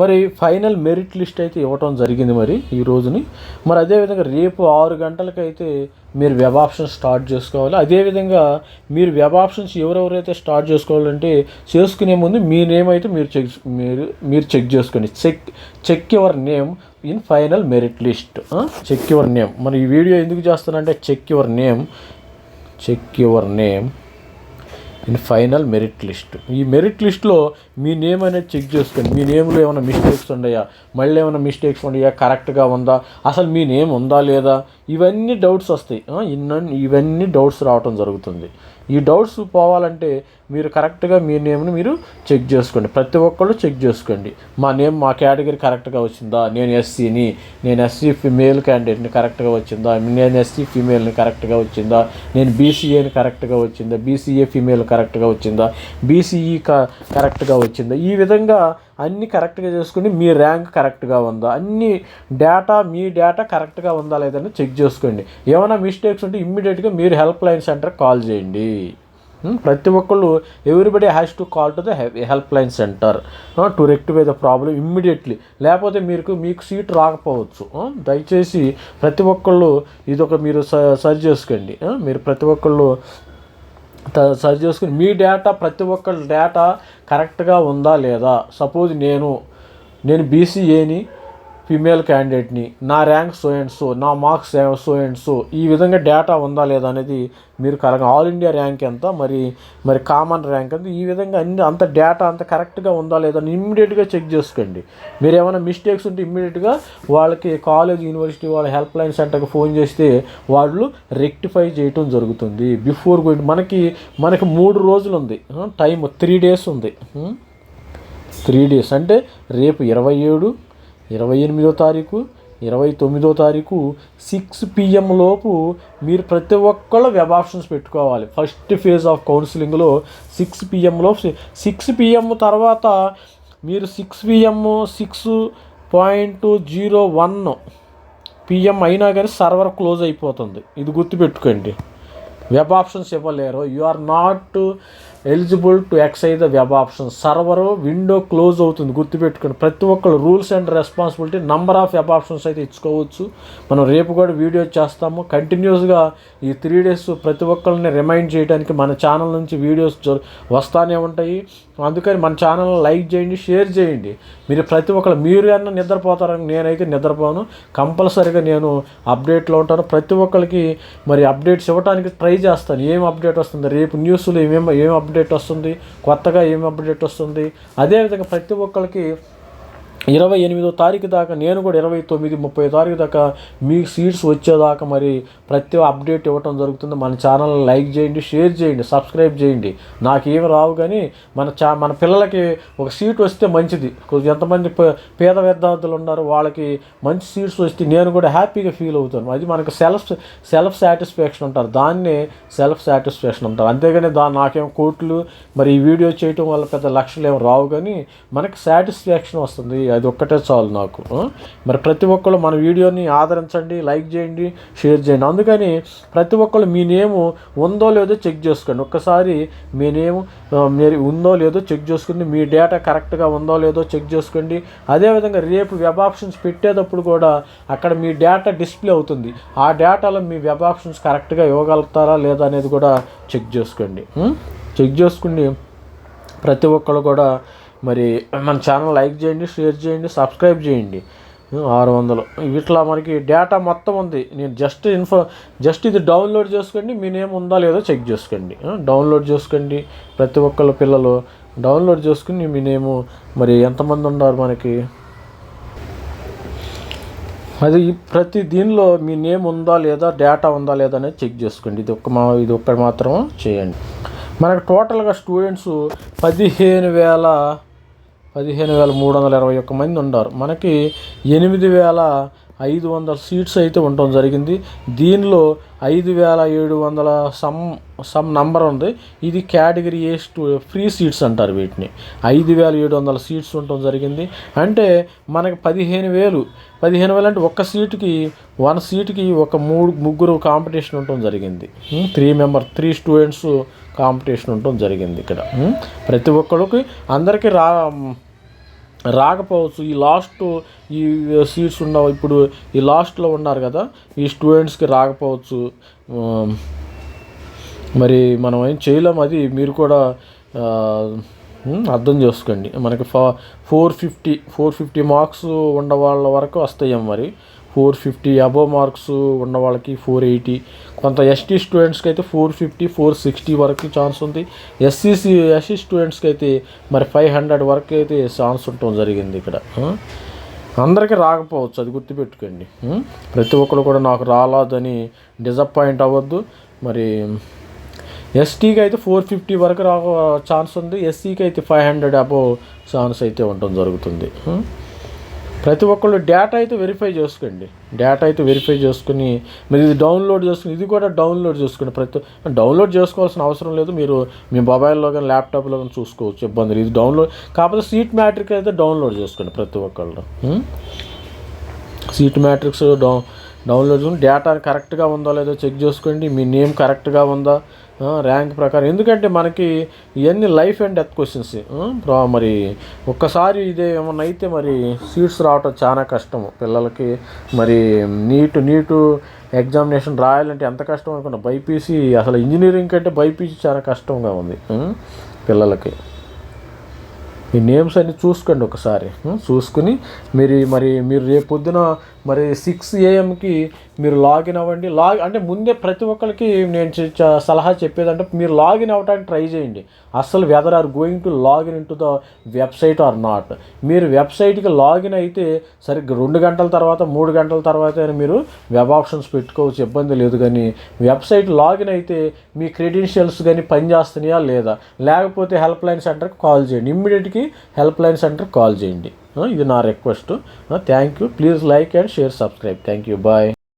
మరి final merit list అయితే ఇవ్వటం జరిగింది మరి ఈ రోజుని. మరి అదేవిధంగా రేపు ఆరు గంటలకైతే మీరు వెబ్ ఆప్షన్ స్టార్ట్ చేసుకోవాలి. అదేవిధంగా మీరు వెబ్ ఆప్షన్స్ ఎవరెవరైతే స్టార్ట్ చేసుకోవాలంటే చేసుకునే ముందు మీ నేమ్ అయితే మీరు చెక్ మీరు మీరు చెక్ చేసుకోండి. Check check your name in final merit list. Check your name. మరి ఈ వీడియో ఎందుకు చేస్తానంటే check your name check your name. In final merit list. ఈ మెరిట్ లిస్ట్లో మీ నేమ్ అనేది చెక్ చేసుకోండి. మీ నేమ్లో ఏమైనా మిస్టేక్స్ ఉన్నాయా? మళ్ళీ ఏమైనా మిస్టేక్స్ ఉన్నాయా? కరెక్ట్గా ఉందా? అసలు మీ నేమ్ ఉందా లేదా? ఇవన్నీ డౌట్స్ వస్తాయి. ఇన్న ఇవన్నీ డౌట్స్ రావటం జరుగుతుంది. ఈ డౌట్స్ పోవాలంటే మీరు కరెక్ట్గా మీ నేమ్ని మీరు చెక్ చేసుకోండి. ప్రతి ఒక్కళ్ళు చెక్ చేసుకోండి. మా నేమ్ మా కేటగిరీ కరెక్ట్గా వచ్చిందా? నేను ఎస్సీని. నేను ఎస్సీ ఫిమేల్ క్యాండిడేట్ని కరెక్ట్గా వచ్చిందా? నేను ఎస్సీ ఫిమేల్ని కరెక్ట్గా వచ్చిందా? నేను బీసీఏని కరెక్ట్గా వచ్చిందా? బీసీఏ ఫిమేల్ కరెక్ట్గా వచ్చిందా? బీసీఈ కరెక్ట్గా వచ్చిందా? ఈ విధంగా అన్నీ కరెక్ట్గా చేసుకుని మీ ర్యాంక్ కరెక్ట్గా ఉందా? అన్ని డేటా మీ డేటా కరెక్ట్గా ఉందా లేదని చెక్ చేసుకోండి. ఏమైనా మిస్టేక్స్ ఉంటే ఇమ్మీడియట్గా మీరు హెల్ప్ లైన్ సెంటర్కి కాల్ చేయండి. ప్రతి ఒక్కళ్ళు everybody has to call to the help line center to rectify the problem immediately లేకపోతే మీకు మీకు సీట్ రాకపోవచ్చు. దయచేసి ప్రతి ఒక్కళ్ళు ఇదొక మీరు స- సరి చేసుకోండి మీరు ప్రతి ఒక్కళ్ళు సరి చేసుకుని మీ డేటా ప్రతి ఒక్కరి డేటా కరెక్ట్గా ఉందా లేదా? సపోజ్ నేను నేను బీసీఏని ఫీమేల్ క్యాండిడేట్ని నా ర్యాంక్ సో అండ్ సో నా మార్క్స్ సో అండ్ సో ఈ విధంగా డేటా ఉందా లేదా అనేది మీరు కరెక్ట్ ఆల్ ఇండియా ర్యాంక్ ఎంత మరి మరి కామన్ ర్యాంక్ ఎంత ఈ విధంగా అన్ని అంత డేటా అంత కరెక్ట్గా ఉందా లేదా అని ఇమ్మీడియట్గా చెక్ చేసుకోండి. మీరు ఏమైనా మిస్టేక్స్ ఉంటే ఇమ్మీడియట్గా వాళ్ళకి కాలేజ్ యూనివర్సిటీ వాళ్ళ హెల్ప్ లైన్ సెంటర్కి ఫోన్ చేస్తే వాళ్ళు రెక్టిఫై చేయటం జరుగుతుంది. బిఫోర్ గోయింగ్ మనకి మనకి మూడు రోజులు ఉంది. టైం త్రీ డేస్ ఉంది. Three days. అంటే రేపు ఇరవై ఏడు ఇరవై ఎనిమిదో తారీఖు ఇరవై తొమ్మిదో తారీఖు సిక్స్ పిఎం లోపు మీరు ప్రతి ఒక్కళ్ళు వెబ్ ఆప్షన్స్ పెట్టుకోవాలి. ఫస్ట్ ఫేజ్ ఆఫ్ కౌన్సిలింగ్లో సిక్స్ పిఎంలో సిక్స్ పిఎం తర్వాత మీరు six PM six point zero one PM అయినా కానీ సర్వర్ క్లోజ్ అయిపోతుంది. ఇది గుర్తుపెట్టుకోండి. వెబ్ ఆప్షన్స్ ఇవ్వలేరు you are not eligible to exercise the web options server window close అవుతుంది. గుర్తుపెట్టుకోండి. ప్రతి ఒక్కరు rules and responsibility number of web options అయితే ఇచ్చుకోవచ్చు. మనం రేపు కూడా వీడియో చేస్తాము. కంటిన్యూస్గా ఈ త్రీ డేస్ ప్రతి ఒక్కరిని రిమైండ్ చేయడానికి మన ఛానల్ నుంచి వీడియోస్ వస్తానే ఉంటాయి. అందుకని మన ఛానల్ లైక్ చేయండి షేర్ చేయండి. మీరు ప్రతి ఒక్కరు మీరు అన్న నిద్రపోతారని నేనైతే నిద్రపోను. కంపల్సరీగా నేను అప్డేట్లో ఉంటాను. ప్రతి ఒక్కరికి మరి అప్డేట్స్ ఇవ్వడానికి ట్రై చేస్తాను. ఏం అప్డేట్ వస్తుంది? రేపు న్యూస్లో ఏమేమి ఏం అప్డేట్ అప్డేట్ వస్తుంది కొత్తగా ఏం అప్డేట్ వస్తుంది అదేవిధంగా ప్రతి ఒక్కరికి ఇరవై ఎనిమిదో తారీఖు దాకా నేను కూడా ఇరవై తొమ్మిది ముప్పై తారీఖు దాకా మీ సీట్స్ వచ్చేదాకా మరి ప్రతి అప్డేట్ ఇవ్వటం జరుగుతుంది. మన ఛానల్ లైక్ చేయండి షేర్ చేయండి సబ్స్క్రైబ్ చేయండి. నాకు ఏమి రావు కానీ మన చా మన పిల్లలకి ఒక సీట్ వస్తే మంచిది. కొద్ది ఎంతమంది పే- పేద విద్యార్థులు ఉన్నారు వాళ్ళకి మంచి సీట్స్ వస్తే నేను కూడా హ్యాపీగా ఫీల్ అవుతాను. అది మనకు సెల్ఫ్ సెల్ఫ్ సాటిస్ఫాక్షన్ అంటారు. దాన్నే సెల్ఫ్ సాటిస్ఫాక్షన్ అంటారు. అంతేగాని దా నాకేం కోట్లు మరి ఈ వీడియో చేయటం వల్ల పెద్ద లక్షలు ఏం రావు కానీ మనకి సాటిస్ఫాక్షన్ వస్తుంది. అది ఒక్కటే చాలు నాకు మరి ప్రతి ఒక్కళ్ళు మన వీడియోని ఆదరించండి లైక్ చేయండి షేర్ చేయండి. అందుకని ప్రతి ఒక్కళ్ళు మీ నేము ఉందో లేదో చెక్ చేసుకోండి. ఒక్కసారి మీ నేము మీరు ఉందో లేదో చెక్ చేసుకోండి మీ డేటా కరెక్ట్గా ఉందో లేదో చెక్ చేసుకోండి. అదేవిధంగా రేపు వెబ్ ఆప్షన్స్ పెట్టేటప్పుడు కూడా అక్కడ మీ డేటా డిస్ప్లే అవుతుంది. ఆ డేటాలో మీ వెబ్ ఆప్షన్స్ కరెక్ట్గా ఇవ్వగలుగుతారా లేదా అనేది కూడా చెక్ చేసుకోండి చెక్ చేసుకుని ప్రతి ఒక్కళ్ళు కూడా మరి మన ఛానల్ లైక్ చేయండి షేర్ చేయండి సబ్స్క్రైబ్ చేయండి. ఆరు వందలు ఇట్లా మనకి డేటా మొత్తం ఉంది. నేను జస్ట్ ఇన్ఫో జస్ట్ ఇది డౌన్లోడ్ చేసుకోండి మీ నేమ్ ఉందా లేదో చెక్ చేసుకోండి. డౌన్లోడ్ చేసుకోండి ప్రతి ఒక్కళ్ళ పిల్లలు. డౌన్లోడ్ చేసుకుని మీ నేము మరి ఎంతమంది ఉన్నారు మనకి? అది ప్రతి దీనిలో మీ నేమ్ ఉందా లేదా డేటా ఉందా లేదా అనేది చెక్ చేసుకోండి. ఇది ఒక్క మా ఇది ఒక్కటి మాత్రం చేయండి. మనకు టోటల్గా స్టూడెంట్స్ పదిహేను వేల పదిహేను వేల మూడు వందల ఇరవై ఒక్క మంది ఉన్నారు మనకి ఎనిమిది వేల ఐదు వందల సీట్స్ అయితే ఉండటం జరిగింది. దీనిలో ఐదు వేల ఏడు వందల సమ్ సమ్ నంబర్ ఉంది. ఇది కేటగిరీ ఏ ఫ్రీ సీట్స్ అంటారు వీటిని. ఐదు వేల ఏడు వందల సీట్స్ ఉండటం జరిగింది. అంటే మనకి పదిహేను వేలు పదిహేను వేలు అంటే ఒక్క సీటుకి వన్ సీటుకి ఒక మూడు ముగ్గురు కాంపిటీషన్ ఉండటం జరిగింది. Three member three students competition ఉండటం జరిగింది ఇక్కడ. ప్రతి ఒక్కరికి అందరికీ రా రాకపోవచ్చు. ఈ లాస్ట్ ఈ సీట్స్ ఉన్న ఇప్పుడు ఈ లాస్ట్లో ఉన్నారు కదా ఈ స్టూడెంట్స్కి రాకపోవచ్చు. మరి మనం ఏం చేయలేం అది. మీరు కూడా అర్థం చేసుకోండి. మనకి ఫా four fifty four fifty marks ఉన్న వాళ్ళ వరకు వస్తాయి మరి. ఫోర్ ఫిఫ్టీ అబోవ్ మార్క్స్ ఉన్న వాళ్ళకి ఫోర్ ఎయిటీ. కొంత ఎస్టీ స్టూడెంట్స్కి అయితే ఫోర్ ఫిఫ్టీ ఫోర్ సిక్స్టీ వరకు ఛాన్స్ ఉంది. ఎస్సీసీ ఎస్సీ స్టూడెంట్స్కి అయితే మరి ఫైవ్ హండ్రెడ్ వరకు అయితే ఛాన్స్ ఉండటం జరిగింది ఇక్కడ. అందరికీ రాకపోవచ్చు అది గుర్తుపెట్టుకోండి. ప్రతి ఒక్కరు కూడా నాకు రాలేదని డిసప్పాయింట్ అవ్వద్దు. మరి ఎస్టీకి అయితే ఫోర్ ఫిఫ్టీ వరకు రా ఛాన్స్ ఉంది. ఎస్సీకి అయితే ఫైవ్ హండ్రెడ్ అబోవ్ ఛాన్స్ అయితే ఉండటం జరుగుతుంది. ప్రతి ఒక్కళ్ళు డేటా అయితే వెరిఫై చేసుకోండి. డేటా అయితే వెరిఫై చేసుకుని మీరు ఇది డౌన్లోడ్ చేసుకుని ఇది కూడా డౌన్లోడ్ చేసుకోండి ప్రతి డౌన్లోడ్ చేసుకోవాల్సిన అవసరం లేదు. మీరు మీ మొబైల్లో కానీ ల్యాప్టాప్లో కానీ చూసుకోవచ్చు ఇబ్బంది ఇది డౌన్లోడ్ కాకపోతే సీట్ మ్యాట్రిక్ అయితే డౌన్లోడ్ చేసుకోండి ప్రతి ఒక్కళ్ళు. సీట్ మ్యాట్రిక్స్ డౌన్ డౌన్లోడ్ చేసుకుని డేటా కరెక్ట్గా ఉందో లేదో చెక్ చేసుకోండి. మీ నేమ్ కరెక్ట్గా ఉందా? ర్యాంక్ ప్రకారం. ఎందుకంటే మనకి ఇవన్నీ లైఫ్ అండ్ డెత్ క్వశ్చన్స్ మరి ఒక్కసారి ఇదే ఏమన్నా అయితే మరి సీట్స్ రావటం చాలా కష్టము. పిల్లలకి మరి నీటు నీటు ఎగ్జామినేషన్ రాయాలంటే ఎంత కష్టం అనుకున్నా బైపీసీ అసలు ఇంజనీరింగ్ కంటే బైపీసీ చాలా కష్టంగా ఉంది పిల్లలకి. ఈ నేమ్స్ అన్ని చూసుకోండి ఒకసారి చూసుకుని మీరు మరి మీరు రేపు పొద్దున మరి సిక్స్ ఏఎంకి మీరు లాగిన్ అవ్వండి. లాగ్ అంటే ముందే ప్రతి ఒక్కరికి నేను చె- సలహా చెప్పేదంటే మీరు లాగిన్ అవ్వడానికి ట్రై చేయండి. అసలు whether are going to log in in to the website or not మీరు వెబ్సైట్కి లాగిన్ అయితే సరిగ్గా రెండు గంటల తర్వాత మూడు గంటల తర్వాత మీరు వెబ్ ఆప్షన్స్ పెట్టుకోవచ్చు ఇబ్బంది లేదు. కానీ వెబ్సైట్ లాగిన్ అయితే మీ క్రెడెన్షియల్స్ కానీ పనిచేస్తున్నాయా లేదా? లేకపోతే హెల్ప్ లైన్ సెంటర్కి కాల్ చేయండి. ఇమ్మీడియట్కి హెల్ప్ లైన్ సెంటర్కి కాల్ చేయండి. ఇది నా request thank you please like and share subscribe thank you bye